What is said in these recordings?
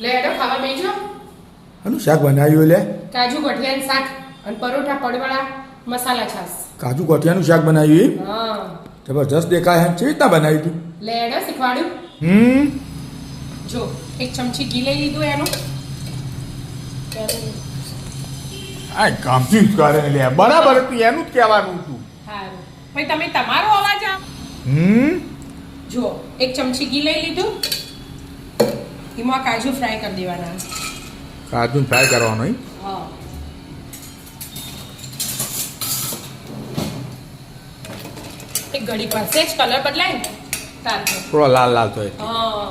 લે હેડો ખાવા બેજો. આનું શાક બનાવ્યું લે કાજુ ગઠિયાનું શાક અને પરોઠા પડવાળા મસાલા છાશ. કાજુ ગઠિયાનું શાક બનાવ્યું હા. જબરજસ્ત દેખાય છે કેવી રીતના બનાવ્યું તું? લે એડો શીખવાડ્યું? હમ? જો એક ચમચી ઘી લઈ લીધું એનું. આ કામથી જ કરે લે બરાબર હતું એનું જ કહેવાનું હતું. સારું. ભાઈ તમે તમારો અવાજ આ હમ? જો એક ચમચી ઘી લઈ લીધું. એમાં કાજુ ફ્રાય કરી દેવાના. કાજુ ફ્રાય કરવાનો? હા. એક ઘડી પાસે જ કલર બદલાય ને થોડો લાલ લાલ થાય. હા.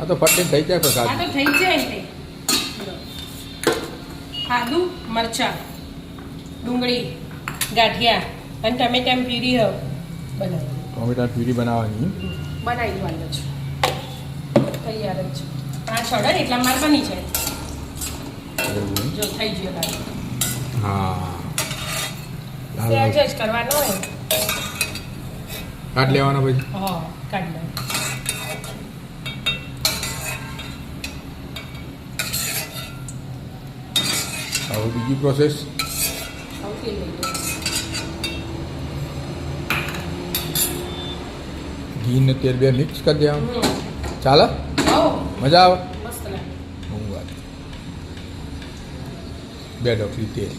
આ તો ફટકે થઈ જાય પણ આ તો થઈ જાય આદુ મરચા ડુંગળી ગાંઠિયા અને ટમેટાની પ્યુરી હ બનાવવાની ટોમેટા પ્યુરી બનાવવાની? બનાવી દેવાનું છે તૈયાર જ પાંચ ઓર્ડર એટલા માર બની જાય. જો થઈ ગયો લાગે હા. લાલ લાલ જ કરવાનો હોય. કાઢ લેવાનો પછી? હા કાઢ લેવાનો. હવે બીજી પ્રોસેસ લઈ ઘી ને તેલ બે મિક્સ કરી દેવાનું. ચાલે? મજા આવે? હું વાત. બે ડોકરી તેલ.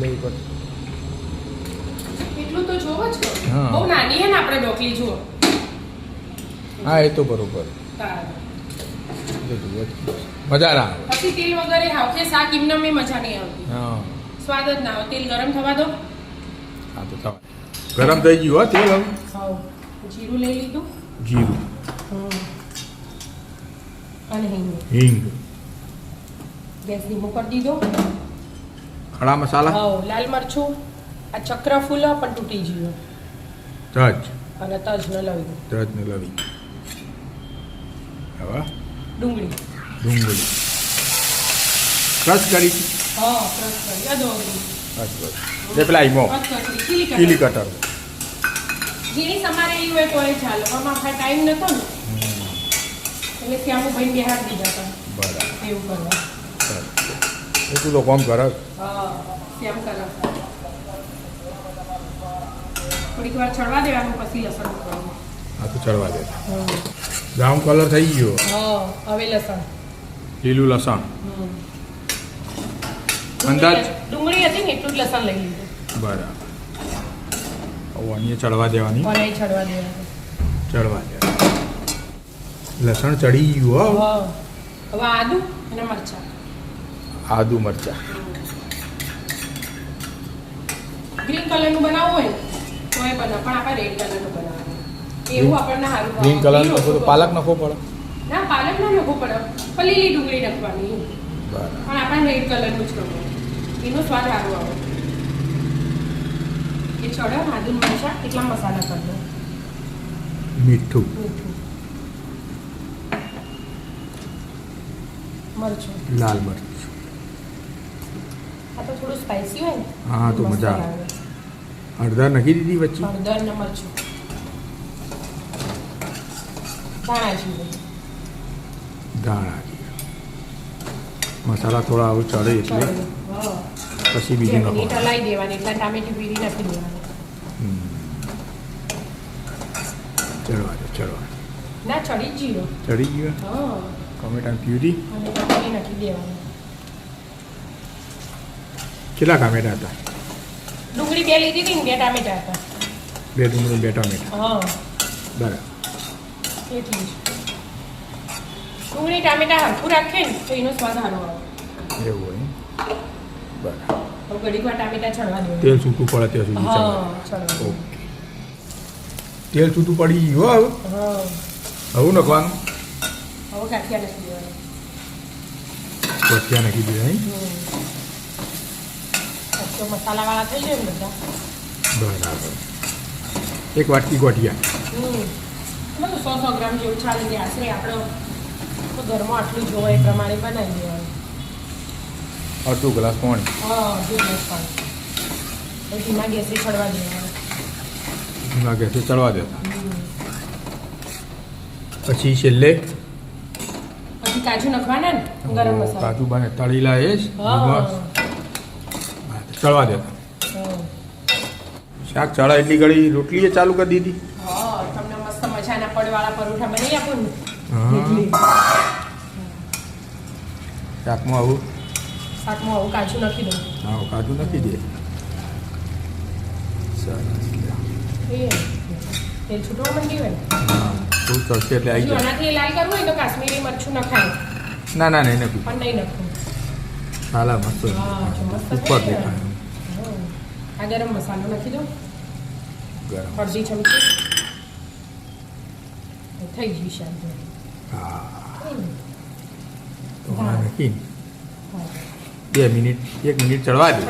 લેવું પડે. હા. બહુ નાની હે ને આપણે ઢોકળી જુઓ. હા એ તો બરોબર. મજા ના આવે. પછી તેલ વગરે હાવખે શાક એમને મજા નહીં આવતી. હા. સ્વાદ જ ના આવે. તેલ ગરમ થવા દો. ગરમ થઈ ગયું હો તેલ હવે. જીરું લઈ લીધું. જીરું. અને હિંગ. હિંગ. ગેસ ધીમો કરી દીધો. ખડા મસાલા. હા લાલ મરચું. આ ચક્ર ફૂલ પણ તૂટી ગયું. તજ. અને તજ ન લવી તજ ન લવી હવે? ડુંગળી. ડુંગળી. ક્રશ કરી. હા ક્રશ કરી. અદોગરી બસ બસ. એ પેલા ઈમો અધકચરી, ચીલી કટર. ઝીણી સમારેલી હોય તો એ ચાલે આમાં આપણે ટાઈમ નતો ને. એટલે શ્યામુ ભાઈ બિહાર દીધા હતા. બરાબર. એવું કરવા. એ તું તો કોમ કર? હા કેમ કલર થોડીક વાર ચડવા દેવાનું પછી લસણ મૂકવાનું. આ તો ચડવા દે. બ્રાઉન કલર થઈ ગયો. હા હવે લસણ. લીલું લસણ. અંદાજ? ડુંગળી હતી ને એટલું જ લસણ લઈ લીધું. બરાબર. હવે ચડવા દેવાની. અને ચડવા દેવાની. ચડવા લસણ ચડી ગયું હો. હવે આદુ અને મરચાં. આદુ મરચા. ગ્રીન કલરનું બનાવવું હોય તો એ બના પણ આપણે રેડ કલરનું બનાવવાનું. એવું આપણને સારું ગ્રીન કલર નખો નાખો તો પાલક નખો પડે. ના પાલક ના નખો પડે. પણ લીલી ડુંગળી નાખવાની પણ આપણે રેડ કલરનું જ કરવું એનો સ્વાદ સારો આવે. મરચું લાલ મરચ. આ તો થોડું સ્પાઇસી હોય હા, તો મજા આવે. હળદર નાખી દીધી વચ્ચે? હળદર ને મરચું. ધાણા જીરું ધાણા મસાલા થોડા આવું ચડે એટલે પછી બીજું નાખો હલાવી દેવાની એટલે ટામેટી પીરી નાખી દેવાની. ચડવા દે ચડવા ના ચડી જીરો. ચડી ગયો? હા. ટોમેટા પ્યુરી? નાખી દેવાની. કેટલા ટામેટા હતા? ડુંગળી બે લીધી હતી ને બે ટામેટા હતા. બે ડુંગળી બે ટામેટા. હા. બરાબર. એટલી જ. ડુંગળી ટામેટા હરખું રાખે ને તો એનો સ્વાદ સારો આવે. એવું હોય બરાબર. ઘડીક વાર ટામેટા તેલ છૂટું પડે ત્યાં સુધી ઓકે. તેલ છૂટું પડી ગયું હવે. હવે નાખવાનું. હવે ગાંઠિયા નાખી દેવાનું. નાખી થઈ જાય બધા. બરાબર. એક વાટકી ગોઠિયા. હમ. સો સો ગ્રામ જેવું ચાલે છે. આશરે આપણે તો ઘરમાં આટલું જોવાય એ પ્રમાણે બનાવી દેવાનું. અડધો ગ્લાસ પાણી. ધીમા ગેસે ચડવા દે ધીમા ગેસે ચડવા દે. પછી છેલ્લે? પછી કાજુ નાખવાના ને ગરમ મસાલો. કાજુ બને તળીલા એ જ? ચડવા દે. શાક ચડા એટલી ઘડી રોટલી એ ચાલુ કરી દીધી. હા તમને મસ્ત મજાના પડવાળા પરોઠા બનાવી આપું. શાકમાં આવું શાકમાં આવું કાજુ નાખી દઉં. હા કાજુ નાખી દે. સરસ તેલ છૂટવા માંડ્યું હોય હા થોડું ચડશે એટલે આવી જાય. આનાથી લાલ કરવું હોય તો કાશ્મીરી મરચું નખાય. ના ના નહીં નખું પણ નહીં નખવું. સાલા મસ્ત ઉપર. દેખાય. આ ગરમ મસાલો નાખી દો ગરમ. અડધી ચમચી. થઈ ગયું જો. હા. તો નાખી. બે મિનિટ એક મિનિટ ચડવા દે.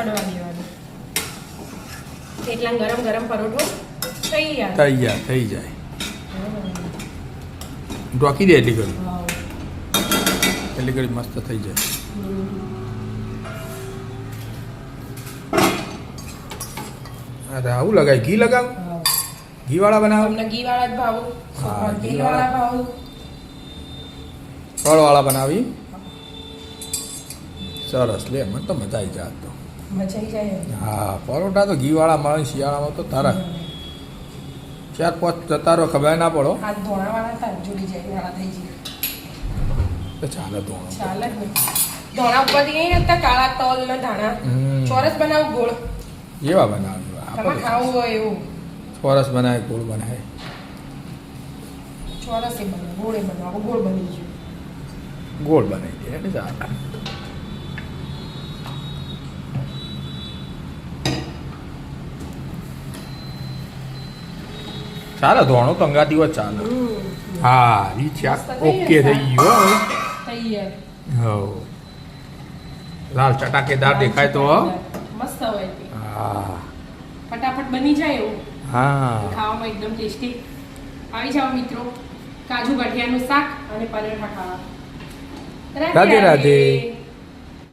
એટલા ગરમ ગરમ પરોઠો તૈયાર. તૈયાર થઈ જાય. ઢોકી દે એટલી ઘડી એટલી ઘડી મસ્ત થઈ જાય. અરે આવું લગાય. ઘી લગાવ? ઘી વાળા બનાવો? ઘી વાળા જ ભાવ. હા, ઘી વાળા ભાવ. ફળ વાળા બનાવી. સરસ લે મને તો મજા આવી જાય તો. હા પરોઠા તો ઘી વાળા મળે શિયાળામાં તો તારા ચાર પાંચ જતા રહો ખબર ના પડો. ધોણા ચાલે ચાલે ધોણા ઉપરથી નહીં હતા કાળા તલ ને ધાણા. ચોરસ બનાવ ગોળ. જેવા બનાવ આપણે ખાવું હોય એવું. ચોરસ બનાવે ગોળ બનાવે. ચોરસ એ બનાવ ગોળ બનાવ. ગોળ બની ગયું. ગોળ બનાવી દે એટલે ચાલે. ચાલે ધોણો તો અંગાતી હોય ચાલે હા ઈ ચાક ઓકે થઈ ગયો હો. હવ લાલ ચટાકેદાર દેખાય તો મસ્ત હોય હા. ફટાફટ બની જાય એવું. હા. ખાવામાં એકદમ ટેસ્ટી. આવી જાઓ મિત્રો. કાજુ ગાંઠિયાનું શાક અને પનીર ખાવા. રાધે. રાધે.